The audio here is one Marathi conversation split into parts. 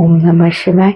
ओम नमः शिवाय.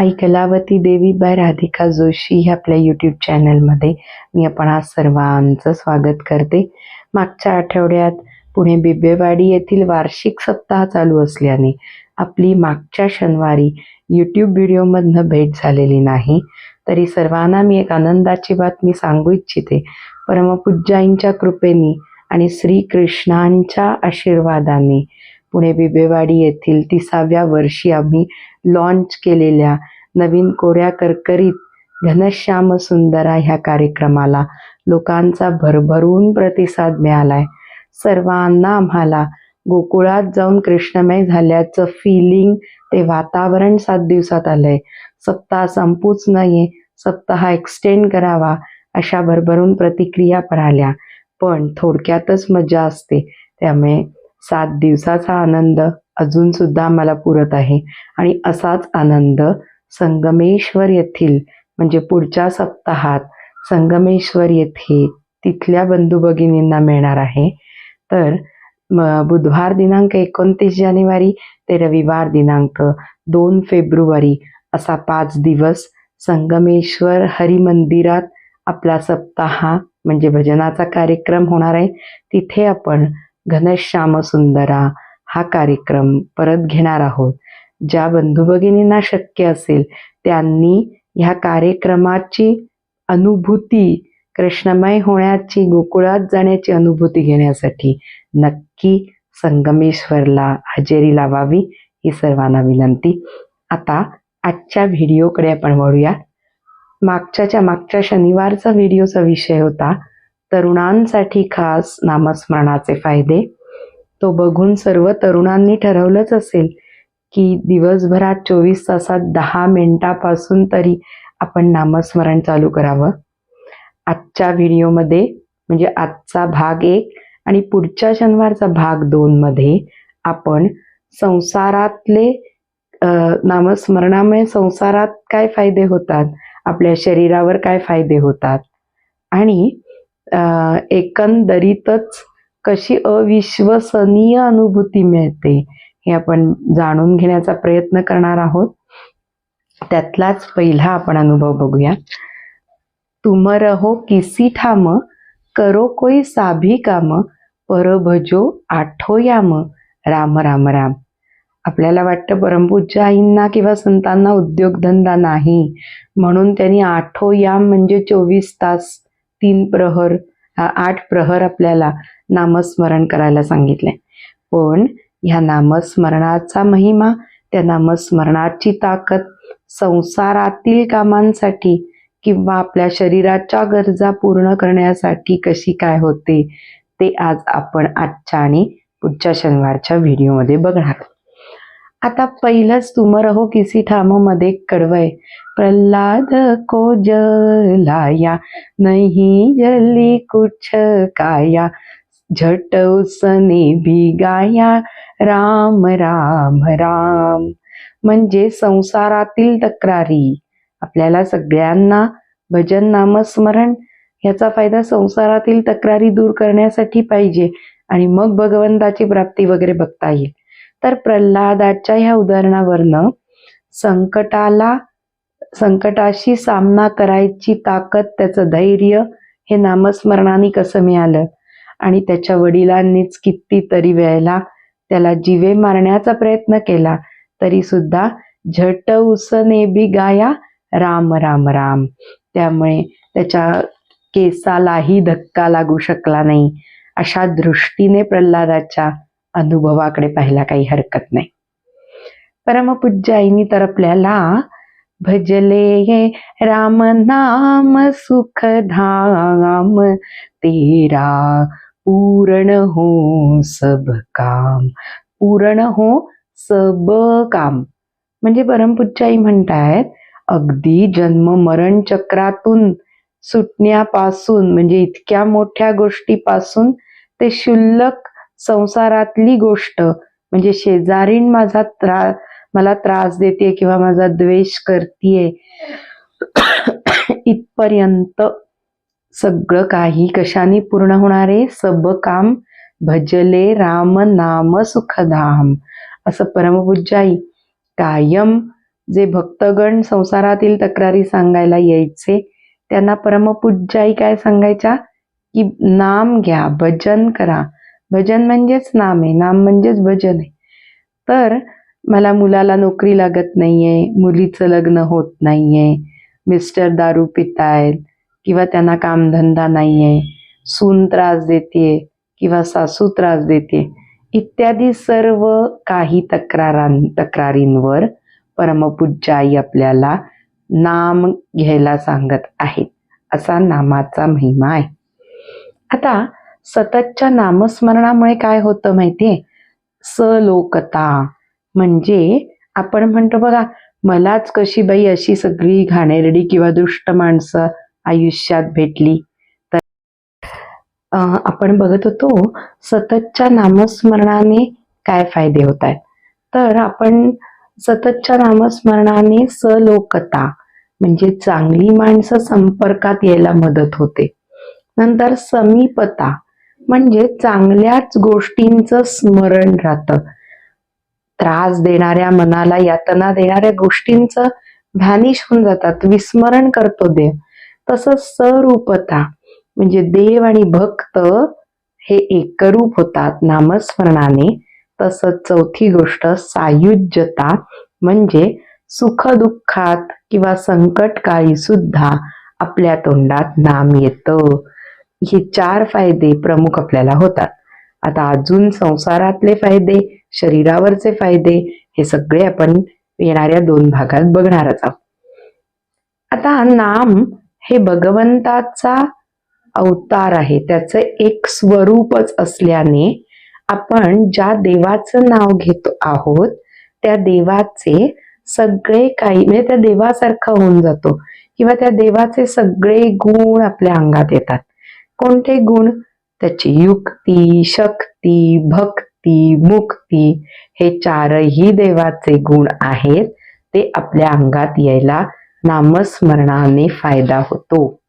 आई कलावती देवी बाय राधिका जोशी ह्या आपल्या यूट्यूब चॅनलमध्ये मी आपण आज सर्वांचं स्वागत करते. मागच्या आठवड्यात पुणे बिबेवाडी येथील वार्षिक सप्ताह चालू असल्याने आपली मागच्या शनिवारी यूट्यूब व्हिडिओमधनं भेट झालेली नाही. तरी सर्वांना मी एक आनंदाची बातमी सांगू इच्छिते. परमपूज्याईंच्या कृपेने आणि श्रीकृष्णांच्या आशीर्वादाने पुणे बिबेवाडी येथील तिसाव्या वर्षी आम्ही लॉन्च केलेल्या नवीन कोऱ्या करकरीत घनश्याम सुंदरा ह्या कार्यक्रमाला लोकांचा भरभरून प्रतिसाद मिळालाय. सर्वांना आम्हाला गोकुळात जाऊन कृष्णमय झाल्याचं फिलिंग ते वातावरण सात दिवसात आलंय. सप्ताह संपूच नाहीये सप्ताह एक्सटेंड करावा अशा भरभरून प्रतिक्रिया पण आल्या पण थोडक्यातच मजा असते. त्यामुळे सात दिवसाचा आनंद अजून सुद्धा आम्हाला पुरत आहे. आणि असाच आनंद संगमेश्वर येथील म्हणजे पुढच्या सप्ताहात संगमेश्वर येथे तिथल्या बंधू भगिनींना मिळणार आहे. तर बुधवार दिनांक एकोणतीस जानेवारी ते रविवार दिनांक दोन फेब्रुवारी असा पाच दिवस संगमेश्वर हरिमंदिरात आपला सप्ताह म्हणजे भजनाचा कार्यक्रम होणार आहे. तिथे आपण घनश्याम सुंदरा हा कार्यक्रम परत घेणार आहोत. ज्या बंधू भगिनींना शक्य असेल त्यांनी ह्या कार्यक्रमाची अनुभूती कृष्णमय होण्याची गोकुळात जाण्याची अनुभूती घेण्यासाठी नक्की संगमेश्वरला हजेरी लावावी ही सर्वांना विनंती. आता आजच्या व्हिडिओकडे आपण वळूया मागच्याच्या मागच्या शनिवारचा व्हिडिओचा विषय होता. तरुणांसाठी खास नामस्मरणाचे फायदे. तो बघून सर्व तरुणांनी ठरवलंच असेल की दिवसभरात चोवीस तासात दहा मिनिटापासून तरी आपण नामस्मरण चालू करावं. आजच्या व्हिडिओमध्ये म्हणजे आजचा भाग एक आणि पुढच्या शनिवारचा भाग दोनमध्ये आपण संसारातले नामस्मरणामुळे संसारात काय फायदे होतात? आपल्या शरीरावर काय फायदे होतात? आणि एकंदरीतच कशी अविश्वसनीय अनुभूती मिळते हे आपण जाणून घेण्याचा प्रयत्न करणार आहोत. त्यातलाच पहिला आपण अनुभव बघूया. तुम रहो किसी ठाम करो कोई साभी काम परभजो आठोयाम आठो याम राम राम राम. आपल्याला वाटतं परमपूज्य आईंना किंवा संतांना उद्योगधंदा नाही. म्हणून त्यांनी आठो याम म्हणजे चोवीस तास तीन प्रहर आठ प्रहर आपल्याला नामस्मरण करायला सांगितले. पण ह्या नामस्मरणाचा महिमा त्या नामस्मरणाची ताकद संसारातील कामांसाठी किंवा आपल्या शरीराच्या गरजा पूर्ण करण्यासाठी कशी काय होते ते आज आपण आजच्या आणि पुढच्या शनिवारच्या व्हिडिओमध्ये बघणार आता पहिलंच तुम रहो किसी ठाममध्ये कडवय. प्रल्हाद को जलाया नहीं जली कुछ काया. झट उसने भिगाया राम राम राम. म्हणजे संसारातील तक्रारी. आपल्याला सगळ्यांना भजन नामस्मरण याचा फायदा संसारातील तक्रारी दूर करण्यासाठी पाहिजे. आणि मग भगवंताची प्राप्ती वगैरे बघता येईल. तर प्रल्हादाच्या ह्या उदाहरणावरनं संकटाला संकटाशी सामना करायची ताकद त्याचं धैर्य हे नामस्मरणाने कसं मिळालं? आणि त्याच्या वडिलांनीच कितीतरी वेळेला त्याला जिवे मारण्याचा प्रयत्न केला तरी सुद्धा झट उसने बी गाया राम राम राम. त्यामुळे त्याच्या केसालाही धक्का लागू शकला नाही. अशा दृष्टीने प्रल्हादाच्या अनुभवाकडे पाहायला काही हरकत नाही. परमपूज्य आईनी तर आपल्याला भजले राम नाम सुख धाम तेरा पूर्ण हो सब काम पूर्ण हो सब काम. म्हणजे परमपूज्य आई म्हणतायत अगदी जन्म मरण चक्रातून सुटण्यापासून म्हणजे इतक्या मोठ्या गोष्टीपासून ते शुल्लक संसारातली गोष्ट म्हणजे शेजारीण माझा त्रा मला त्रास देते किंवा माझा द्वेष करतीये इथपर्यंत सगळं काही कशाने पूर्ण होणारे सब काम भजले राम नाम सुखधाम. असं परमपूज्याई कायम जे भक्तगण संसारातील तक्रारी सांगायला यायचे त्यांना परमपूज्याई काय सांगायच्या? की नाम घ्या भजन करा. भजन म्हणजेच नाम आहे. नाम म्हणजेच भजन आहे. तर मला मुलाला नोकरी लागत नाहीये मुलीचं लग्न होत नाहीये मिस्टर दारू पितायत किंवा त्यांना कामधंदा नाहीये सून त्रास देते किंवा सासू त्रास देते इत्यादी सर्व काही तक्रारां तक्रारींवर परमपूज्य आई आपल्याला नाम घ्यायला सांगत आहेत. असा नामाचा महिमा आहे. आता सततच्या नामस्मरणामुळे काय होतं माहितीये? सलोकता. म्हणजे आपण म्हणतो बघा मलाच कशी बाई अशी सगळी घाणेरडी किंवा दुष्ट माणसं आयुष्यात भेटली. तर आपण बघत होतो सततच्या नामस्मरणाने काय फायदे होत आहेत? तर आपण सततच्या नामस्मरणाने सलोकता म्हणजे चांगली माणसं संपर्कात यायला मदत होते. नंतर समीपता म्हणजे चांगल्याच गोष्टींचं स्मरण राहतं. त्रास देणाऱ्या मनाला यातना देणाऱ्या गोष्टींचं व्हॅनिश होऊन जातात. विस्मरण करतो देव. तसंच सरूपता म्हणजे देव आणि भक्त हे एकरूप होतात नामस्मरणाने. तसंच चौथी गोष्ट सायुज्यता म्हणजे सुख दुःखात किंवा संकटकाळी सुद्धा आपल्या तोंडात नाम येतं. हे चार फायदे प्रमुख आपल्याला होतात. आता अजून संसारातले फायदे शरीरावरचे फायदे हे सगळे आपण येणाऱ्या दोन भागात बघणारच आहोत. आता नाम हे भगवंताचा अवतार आहे. त्याचं एक स्वरूपच असल्याने आपण ज्या देवाचं नाव घेतो आहोत त्या देवाचे सगळे काही म्हणजे त्या देवासारखं होऊन जातो. किंवा त्या देवाचे सगळे गुण आपल्या अंगात येतात. कोणते गुण? त्याची युक्ती शक्ती भक्ती मुक्ती हे चारही देवाचे गुण आहेत. ते आपल्या अंगात यायला नामस्मरणाने फायदा होतो.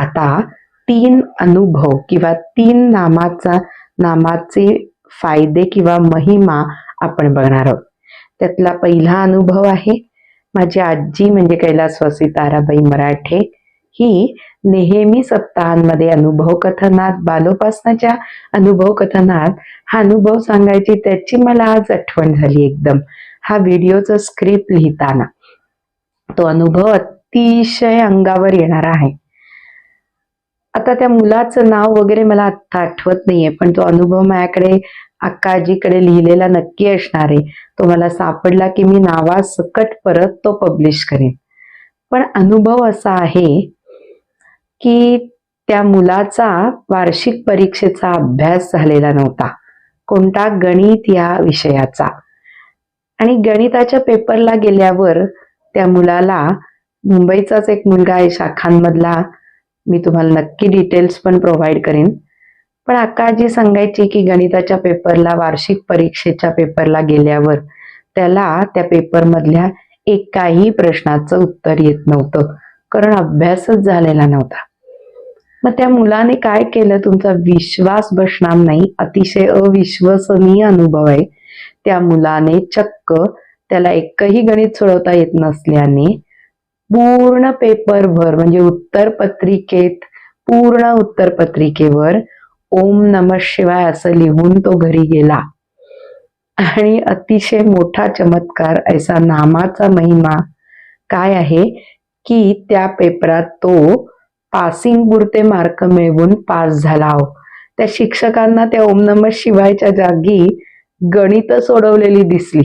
आता तीन अनुभव किंवा तीन नामाचा नामाचे फायदे किंवा महिमा आपण बघणार आहोत. त्यातला पहिला अनुभव आहे माझी आजी म्हणजे कैलासवासी ताराबाई मराठे ही नेहमी सप्ताहांमध्ये अनुभव कथनात बालोपासनाच्या अनुभव कथनात हा अनुभव सांगायची त्याची मला आज आठवण झाली एकदम. हा व्हिडिओचा स्क्रिप्ट लिहिताना तो अनुभव अतिशय अंगावर येणारा आहे. आता त्या मुलाचं नाव वगैरे मला आत्ता आठवत नाहीये पण तो अनुभव माझ्याकडे अक्काजीकडे लिहिलेला नक्की असणार आहे. तो मला सापडला की मी नावासकट परत तो पब्लिश करेन. पण अनुभव असा आहे की त्या मुलाचा वार्षिक परीक्षेचा अभ्यास झालेला नव्हता. कोणता गणित या विषयाचा? आणि गणिताच्या पेपरला गेल्यावर त्या मुलाला मुंबईचाच एक मुलगा आहे शाखांमधला. मी तुम्हाला नक्की डिटेल्स पण प्रोव्हाइड करेन. पण अक्काजी सांगायची की गणिताच्या पेपरला वार्षिक परीक्षेच्या पेपरला गेल्यावर त्याला त्या पेपरमधल्या एकाही प्रश्नाचं उत्तर येत नव्हतं. कारण अभ्यासच झालेला नव्हता. मग त्या मुलाने काय केलं? तुमचा विश्वास बसणार नाही. अतिशय अविश्वसनीय अनुभव आहे. त्या मुलाने चक्क त्याला एकही गणित सोडवता येत नसल्याने पूर्ण पेपरभर म्हणजे उत्तर पत्रिकेत पूर्ण उत्तर पत्रिकेवर ओम नम शिवाय असं लिहून तो घरी गेला. आणि अतिशय मोठा चमत्कार ऐसा नामाचा महिमा काय आहे? की त्या पेपरात तो पासिंग पुरते मार्क मिळवून पास झाला हो त्या शिक्षकांना त्या ओम नम शिवायच्या जागी गणित सोडवलेली दिसली.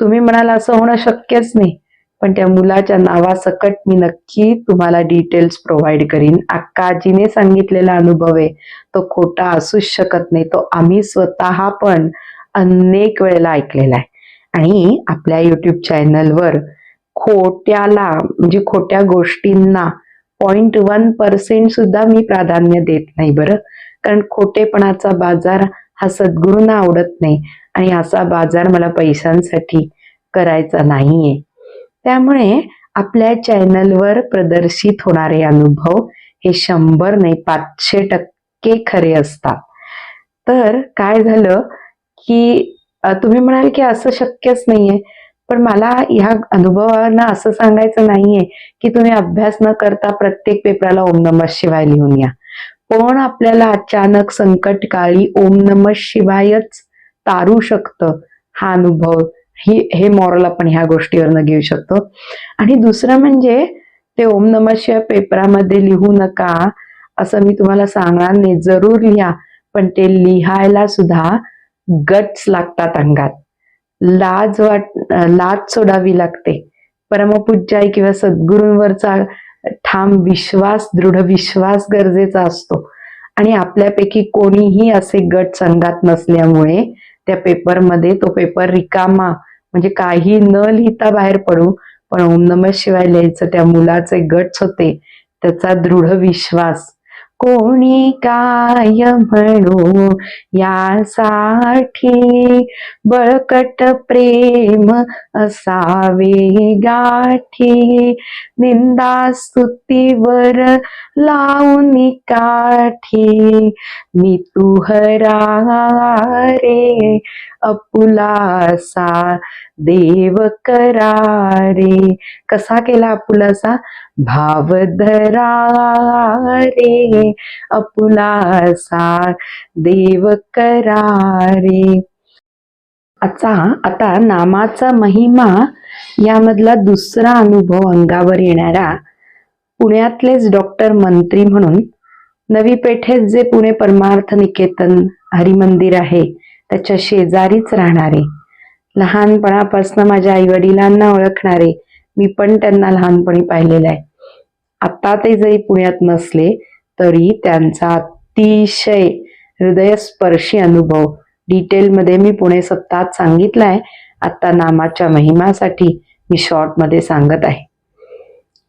तुम्ही म्हणाल असं होणं शक्यच नाही पण त्या मुलाच्या नावासकट मी नक्की तुम्हाला डिटेल्स प्रोव्हाइड करीन. अक्काजीने सांगितलेला अनुभव आहे तो खोटा असूच शकत नाही तो आम्ही स्वतः पण अनेक वेळेला ऐकलेला आहे. आणि आपल्या युट्यूब चॅनलवर खोट्याला म्हणजे खोट्या गोष्टींना पॉइंट वन पर्सेंट सुद्धा मी प्राधान्य देत नाही बरं. कारण खोटेपणाचा बाजार हा सद्गुरूंना आवडत नाही आणि असा बाजार मला पैशांसाठी करायचा नाहीये. त्यामुळे आपल्या चॅनलवर प्रदर्शित होणारे अनुभव हे शंभर नाही पाचशे टक्के खरे असतात. तर काय झालं की तुम्ही म्हणाल की असं शक्यच नाहीये. पण मला ह्या अनुभवांना असं सांगायचं नाहीये की तुम्ही अभ्यास न करता प्रत्येक पेपराला ओम नमः शिवाय लिहून या. पण आपल्याला अचानक संकट काळी ओम नमः शिवायच तारू शकतं? हा अनुभव ही हे मॉरल आपण ह्या गोष्टीवरनं घेऊ शकतो. आणि दुसरं म्हणजे ते ओम नमः शिवाय पेपरामध्ये लिहू नका असं मी तुम्हाला सांगणार नाही. जरूर लिहा पण ते लिहायला सुद्धा गट्स लागतात अंगात. लाज वाट लाज सोडावी लागते. परमपूज्याई किंवा सद्गुरूंवरचा ठाम विश्वास दृढ विश्वास गरजेचा असतो. आणि आपल्यापैकी कोणीही असे गट संघात नसल्यामुळे त्या पेपरमध्ये तो पेपर रिकामा म्हणजे काही न लिहिता बाहेर पडू पण ओम नमः शिवाय लिहायचं त्या मुलाचे गट्स होते त्याचा दृढ विश्वास. कोणी काय म्हणू? यासाठी बळकट प्रेम असावे गाठी. निंदा स्तुतीवर लावून काठी मी तू हरा रे अपुलासा देव करारे. कसा केला अपुलासा भाव धरा रे अपुलासा देव करारे. आता आता नामाचा महिमा यामधला दुसरा अनुभव अंगावर येणारा पुण्यातलेच डॉक्टर मंत्री म्हणून नवी पेठेत जे पुणे परमार्थ निकेतन हरिमंदिर आहे त्याच्या शेजारीच राहणारे लहानपणापासून माझ्या आई वडिलांना ओळखणारे मी पण त्यांना लहानपणी पाहिलेलं आहे. आता ते जरी पुण्यात नसले तरी त्यांचा अतिशय हृदयस्पर्शी अनुभव डिटेलमध्ये मी पुणे सत्तात सांगितलाय आता नामाच्या महिमासाठी मी शॉर्टमध्ये सांगत आहे.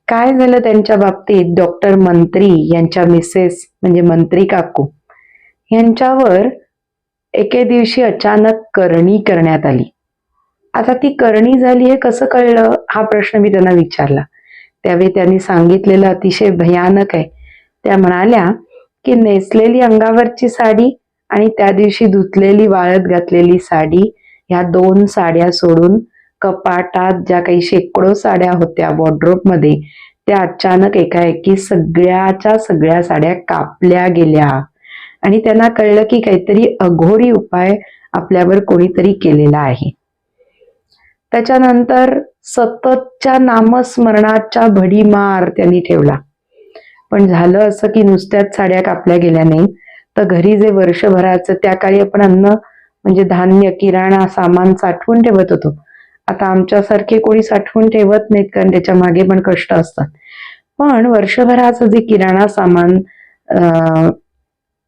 काय झालं त्यांच्या बाबतीत? डॉक्टर मंत्री यांच्या मिसेस म्हणजे मंत्री काकू यांच्यावर एके दिवशी अचानक करणी करण्यात आली. आता ती करणी झाली हे कसं कळलं? हा प्रश्न मी त्यांना विचारला. त्यावेळी त्यांनी सांगितलेलं अतिशय भयानक आहे. त्या म्हणाल्या की नेसलेली अंगावरची साडी आणि त्या दिवशी धुतलेली वाळत घातलेली साडी ह्या दोन साड्या सोडून कपाटात ज्या काही शेकडो साड्या होत्या वॉर्ड्रोपमध्ये त्या अचानक एकाएकी सगळ्याच्या सगळ्या साड्या कापल्या गेल्या. आणि त्यांना कळलं की काहीतरी अघोरी उपाय आपल्यावर कोणीतरी केलेला आहे. त्याच्यानंतर सततच्या नामस्मरणाच्या भडीमार त्यांनी ठेवला. पण झालं असं की नुसत्याच साड्या कापल्या गेल्या नाही तर घरी जे वर्षभराचं त्या काळी आपण अन्न म्हणजे धान्य किराणा सामान साठवून ठेवत होतो. आता आमच्यासारखे कोणी साठवून ठेवत नाहीत कारण त्याच्यामागे पण कष्ट असतात. पण वर्षभराचं जे किराणा सामान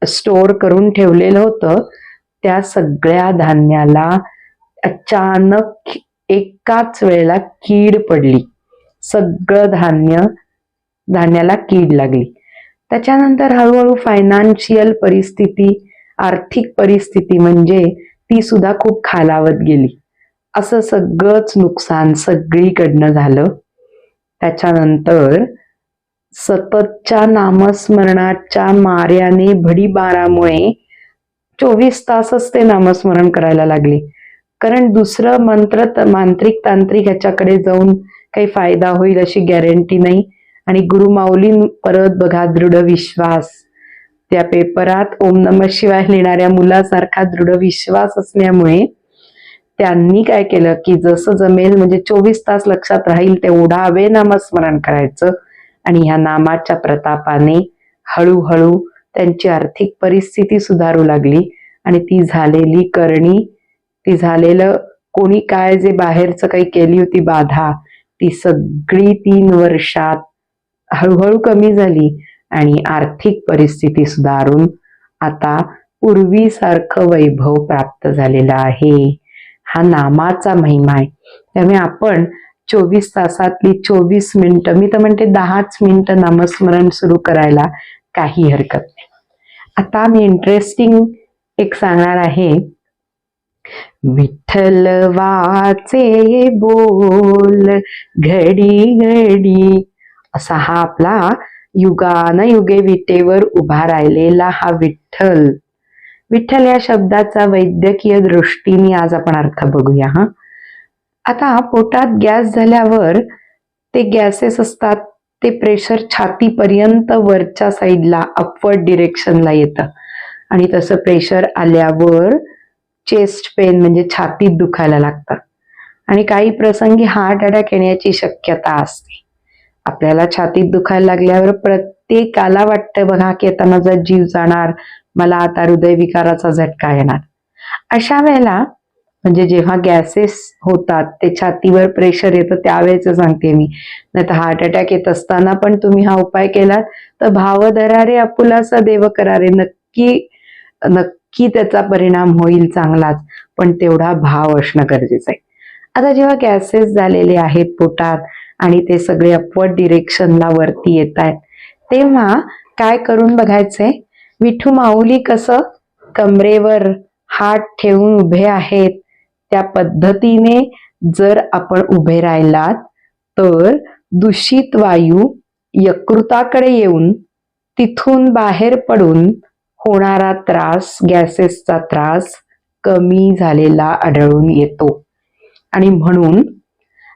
स्टोअर करून ठेवलेलं होतं त्या सगळ्या धान्याला अचानक एकाच वेळेला कीड पडली. सगळं धान्य धान्याला कीड लागली. त्याच्यानंतर हळूहळू फायनान्शियल परिस्थिती आर्थिक परिस्थिती म्हणजे ती सुद्धा खूप खालावत गेली. असं सगळंच नुकसान सगळीकडनं झालं. त्याच्यानंतर सततच्या नामस्मरणाच्या मार्याने भडीबारामुळे चोवीस तासच ते नामस्मरण करायला लागले. कारण दुसरं मंत्र मांत्रिक तांत्रिक ह्याच्याकडे जाऊन काही फायदा होईल अशी गॅरंटी नाही. आणि गुरुमाऊली परत बघा दृढ विश्वास. त्या पेपरात ओम नम शिवाय लिहिणाऱ्या मुलासारखा दृढ विश्वास असल्यामुळे त्यांनी काय केलं की जसं जमेल म्हणजे चोवीस तास लक्षात राहील तेवढा वे नामस्मरण करायचं. आणि ह्या नामाच्या प्रतापाने हळूहळू त्यांची आर्थिक परिस्थिती सुधारू लागली. आणि ती झालेली करणी ती झालेलं कोणी काय जे बाहेरचं काही केली होती बाधा ती सगळी तीन वर्षात हळूहळू कमी झाली आणि आर्थिक परिस्थिती सुधारून आता पूर्वीसारखं वैभव प्राप्त झालेलं आहे. हा नामाचा महिमा आहे. त्यामुळे आपण चोवीस तासातली चोवीस मिनिटं मी तर म्हणते दहाच मिनिटं नामस्मरण सुरू करायला काही हरकत नाही. आता मी इंटरेस्टिंग एक सांगणार आहे. विठ्ठल वाचे बोल घडी घडी. असा हा आपला युगान युगे विटेवर उभा राहिलेला हा विठ्ठल. विठ्ठल या शब्दाचा वैद्यकीय दृष्टीने आज आपण अर्थ बघूया हा. आता पोटात गॅस झाल्यावर ते गॅसेस असतात ते प्रेशर छातीपर्यंत वरच्या साईडला अपवर्ड डिरेक्शनला येतं. आणि तसं प्रेशर आल्यावर चेस्ट पेन म्हणजे छातीत दुखायला लागतात. आणि काही प्रसंगी हार्ट अटॅक येण्याची शक्यता असते. आपल्याला छातीत दुखायला लागल्यावर प्रत्येकाला वाटतं बघा की आता माझा जीव जाणार मला आता हृदयविकाराचा झटका येणार. अशा वेळेला म्हणजे जेव्हा गॅसेस होतात ते छातीवर प्रेशर येतं त्यावेळेच सांगते मी. नाही तर हार्ट अटॅक येत असताना पण तुम्ही हा उपाय केलात तर भावधरारे आपुलासा देव करारे नक्की नक्की त्याचा परिणाम होईल चांगलाच पण तेवढा भाव असणं गरजेचं आहे. आता जेव्हा गॅसेस झालेले आहेत पोटात आणि ते सगळे अपवर्ड डिरेक्शनला वरती येत आहेत तेव्हा काय करून बघायचंय? विठू माऊली कसं कमरेवर हात ठेवून उभे आहेत त्या पद्धतीने जर आपण उभे राहिलात तर दूषित वायू यकृताकडे येऊन तिथून बाहेर पडून होणारा त्रास गॅसेसचा त्रास कमी झालेला आढळून येतो. आणि म्हणून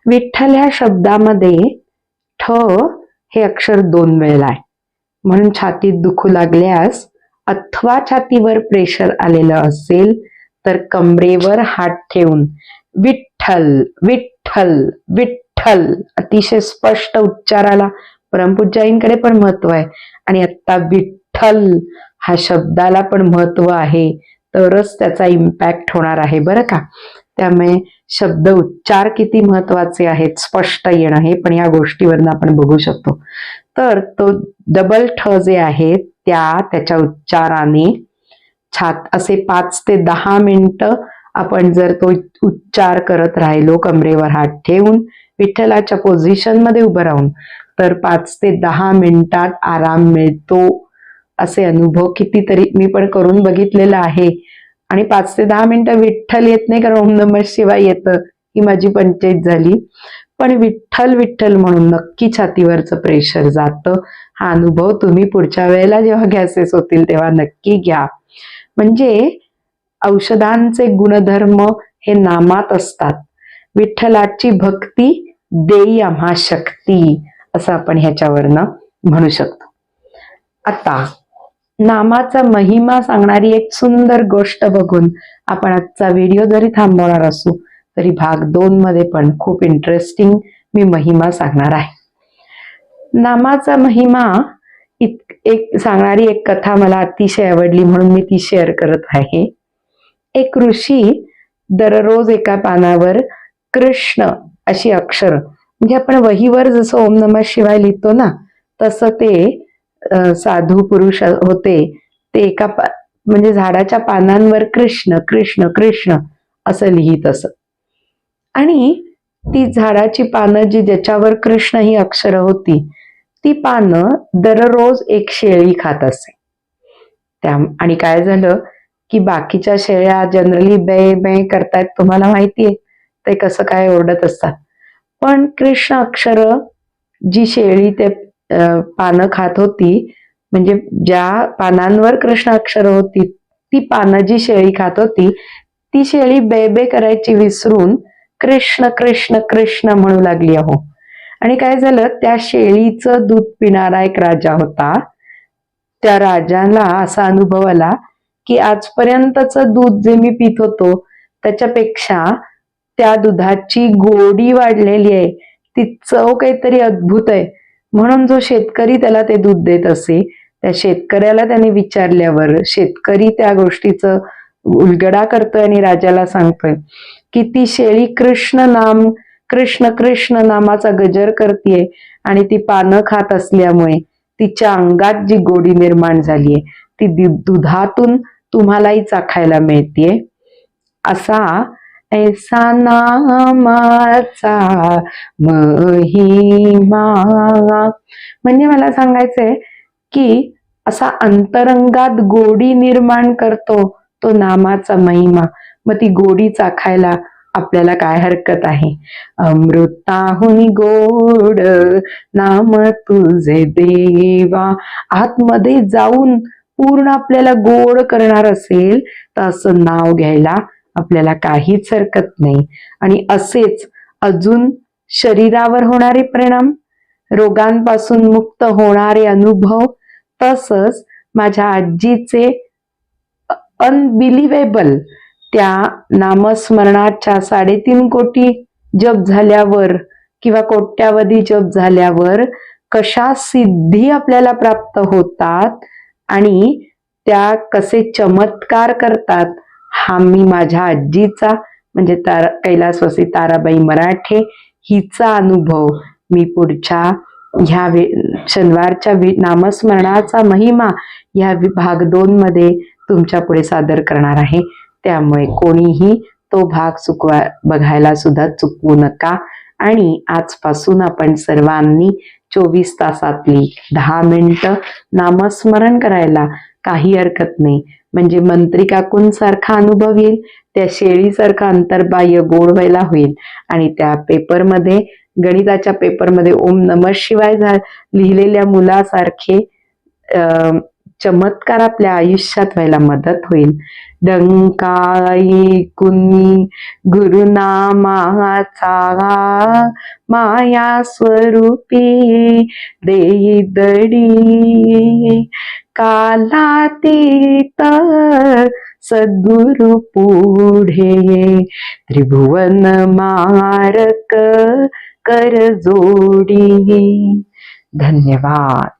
विठ्ठल ह्या शब्दामध्ये ठ हे अक्षर दोन वेळेला आहे. म्हणून छातीत दुखू लागल्यास अथवा छातीवर प्रेशर आलेलं असेल तर कमरेवर हात ठेवून विठ्ठल विठ्ठल विठ्ठल अतिशय स्पष्ट उच्चाराला परमपूजाईंकडे पण महत्त्व आहे. आणि आता विठ्ठल हा शब्दाला पण महत्त्व आहे. तरच त्याचा इम्पॅक्ट होणार आहे. बरं का? त्यामुळे शब्द उच्चार किती महत्त्वाचे आहेत स्पष्ट येणं हे पण या गोष्टीवरनं आपण बघू शकतो. तर तो डबल ठ जे आहेत त्या त्याच्या उच्चाराने छात असे पाच ते दहा मिनिटं आपण जर तो उच्चार करत राहिलो कमरेवर हात ठेवून विठ्ठलाच्या पोझिशनमध्ये उभं राहून तर पाच ते दहा मिनिटात आराम मिळतो. असे अनुभव कितीतरी मी पण करून बघितलेला आहे. आणि पाच ते दहा मिनिटं विठ्ठल येत नाही कारण ओम नम शिवाय येतं ही माझी पंचायत झाली. पण विठ्ठल विठ्ठल म्हणून नक्की छातीवरचं प्रेशर जातं. हा अनुभव तुम्ही पुढच्या वेळेला जेव्हा गॅसेस होतील तेव्हा नक्की घ्या. म्हणजे औषधांचे गुणधर्म हे नामात असतात. विठ्ठलाची भक्ती देई आम्हा शक्ती असं आपण ह्याच्यावरनं म्हणू शकतो. आता नामाचा महिमा सांगणारी एक सुंदर गोष्ट बघून आपण आजचा व्हिडिओ जरी थांबवणार असू तरी भाग दोन मध्ये पण खूप इंटरेस्टिंग मी महिमा सांगणार आहे. नामाचा महिमा इत एक सांगणारी एक कथा मला अतिशय आवडली म्हणून मी ती शेअर करत आहे. एक ऋषी दररोज एका पानावर कृष्ण अशी अक्षर म्हणजे आपण वहीवर जसं ओम नमः शिवाय लिहितो ना तसं ते साधू पुरुष होते ते एका म्हणजे झाडाच्या पानांवर कृष्ण कृष्ण कृष्ण असं लिहित असत. आणि ती झाडाची पानं जी ज्याच्यावर कृष्ण ही अक्षर होती ती पानं दररोज एक शेळी खात असे. त्या आणि काय झालं की बाकीच्या शेळ्या जनरली बे बे करतायत तुम्हाला माहितीये ते कसं काय ओरडत असतात. पण कृष्ण अक्षर जी शेळी ते पानं खात होती. म्हणजे ज्या पानांवर कृष्ण अक्षर होती ती पानं जी शेळी खात होती ती शेळी बेबे करायची विसरून कृष्ण कृष्ण कृष्ण म्हणू लागली अहो. आणि काय झालं त्या शेळीचं दूध पिणारा एक राजा होता. त्या राजाला असा अनुभव आला की आजपर्यंतच दूध जे मी पित होतो त्याच्यापेक्षा त्या दुधाची गोडी वाढलेली आहे. ती चव काहीतरी अद्भुत आहे. म्हणून जो शेतकरी त्याला ते दूध देत असे त्या शेतकऱ्याला त्याने विचारल्यावर शेतकरी त्या गोष्टीचं उलगडा करतोय आणि राजाला सांगतोय की ती शेळी कृष्ण नाम कृष्ण कृष्ण नामाचा गजर करतीये आणि ती पानं खात असल्यामुळे तिच्या अंगात जी गोडी निर्माण झालीये ती दुधातून तुम्हालाही चाखायला मिळतीये. असा ऐसा नामाचा महिमा. म्हणजे मला सांगायचंय की असा अंतरंगात गोडी निर्माण करतो तो नामाचा महिमा. मग ती गोडी चाखायला आपल्याला काय हरकत आहे? अमृताहुनी गोड नाम तुझे देवा. आतमध्ये जाऊन पूर्ण आपल्याला गोड करणार असेल तर असं नाव घ्यायला आपल्याला काहीच हरकत नाही. आणि असेच अजून शरीरावर होणारे परिणाम रोगांपासून मुक्त होणारे अनुभव तसंच माझ्या आजीचे अनबिलिव्हेबल त्या नामस्मरणाच्या साडेतीन कोटी जप झाल्यावर किंवा कोट्यावधी जप झाल्यावर कशा सिद्धी आपल्याला प्राप्त होतात आणि त्या कसे चमत्कार करतात हा मी माझ्या आजीचा म्हणजे तारा कैलासवासी ताराबाई मराठे हिचा अनुभव मी पुढच्या ह्या वे शनिवारच्या नामस्मरणाचा महिमा ह्या भाग दोन मध्ये तुमच्यापुढे सादर करणार आहे. त्यामुळे कोणीही तो भाग चुकवा बघायला सुद्धा चुकवू नका. आणि आजपासून आपण सर्वांनी चोवीस तासातली दहा मिनिटं नामस्मरण करायला काही हरकत नाही. म्हणजे मंत्री काकूंसारखा अनुभव येईल त्या शेळीसारखा अंतर्बाह्य गोड व्हायला होईल. आणि त्या पेपरमध्ये गणिताच्या पेपरमध्ये ओम नम शिवाय झा लिहिलेल्या मुलासारखे चमत्कार आपल्या आयुष्यात व्हायला मदत होईल. कुनी गुरुनामाचा माया स्वरूपी देई दडी. कालातीत सद्गुरु पुढे त्रिभुवन मारक कर जोडी. धन्यवाद.